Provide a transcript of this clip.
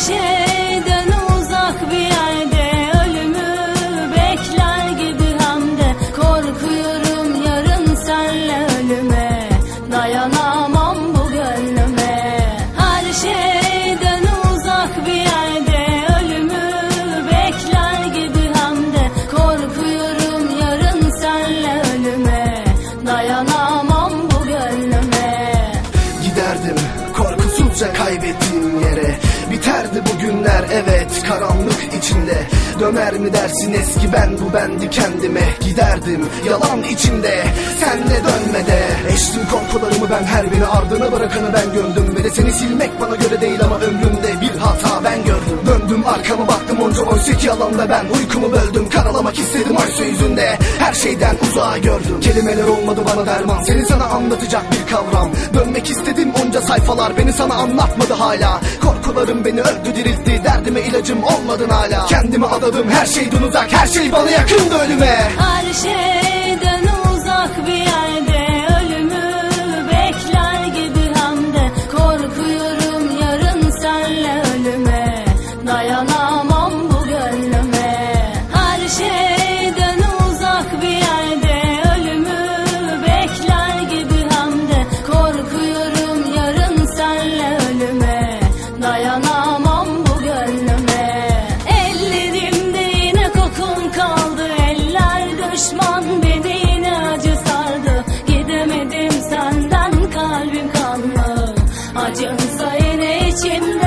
neşeden uzak bir yerde Ölümü bekler gibi hem Korkuyorum yarın senle ölüme. Dayanamam bu Her şeyden uzak bir yerde Ölümü bekler gibi hem Korkuyorum yarın senle ölüme. Dayanamam bu Giderdim korkusuzca kaybettiğim yere. Biterdi bugünler evet karanlık içinde. Döner mi dersin eski ben bu bendi kendime. Gider Giderdim yalan içimde. Sen de dönmede Eştim korkularımı ben her biri ardına bırakanı ben gömdüm. Ve de seni silmek bana göre değil ama ömrümde bir hata ben gördüm. Döndüm arkama baktım onca oysa ki yalanda ben Uykumu böldüm. Karalamak istedim oysa yüzünde. Her şeyden uzağa gördüm. Kelimeler olmadı bana derman. Seni sana anlatacak bir kavram. Dönmek istedim onca sayfalar. Beni sana anlatmadı hala. Korkularım beni öldü diriltti. Derdime ilacım olmadın hala. Kendime adadım her şeyden uzak. Her şey bana yakındı ölüme. Her şeyden uzak bir yer acımsa yine içimde